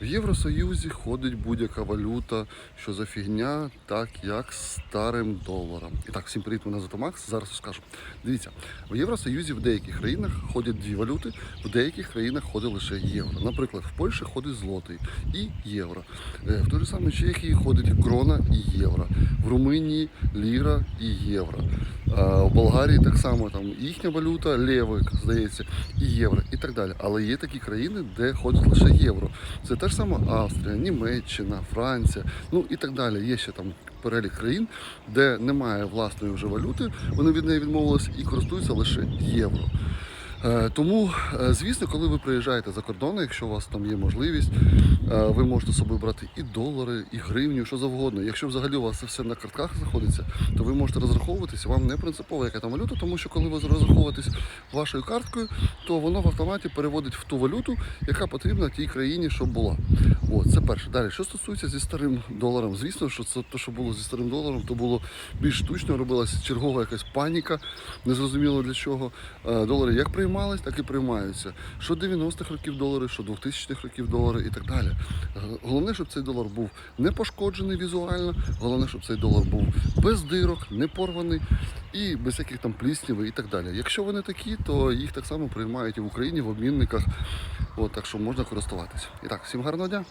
В Євросоюзі ходить будь-яка валюта, що за фігня, так як старим доларом. І так, всім привіт, мене звати Макс. Зараз розкажу. Дивіться, в Євросоюзі в деяких країнах ходять дві валюти, в деяких країнах ходить лише євро. Наприклад, в Польщі ходить злотий і євро. Е, В той же самій Чехії ходить крона і євро. В Румунії ліра і євро. А В Болгарії так само там їхня валюта, левик, здається, і євро, і так далі. Але є такі країни, де ходять лише євро. Це те ж саме Австрія, Німеччина, Франція, ну і так далі. Є ще там перелік країн, де немає власної вже валюти, вони від неї відмовилися і користуються лише євро. Е, Тому, е, звісно, коли ви приїжджаєте за кордон, якщо у вас там є можливість, е, ви можете з собою брати і долари, і гривню, що завгодно. Якщо взагалі у вас це все на картках знаходиться, то ви можете розраховуватися. Вам не принципово, яка там валюта, тому що коли ви розраховуєтесь вашою карткою, то воно в автоматі переводить в ту валюту, яка потрібна тій країні, щоб була. От, це перше. Далі, що стосується зі старим доларом, звісно, що це те, що було зі старим доларом, то було більш штучно, робилася чергова якась паніка, незрозуміло для чого. Долари як приймались, так і приймаються. Що 90-х років долари, що 2000-х років долари і так далі. Головне, щоб цей долар був не пошкоджений візуально, головне, щоб цей долар був без дирок, не порваний і без яких там пліснів і так далі. Якщо вони такі, то їх так само приймають і в Україні в обмінниках. От, так що можна користуватися. І так, всім гарного дня!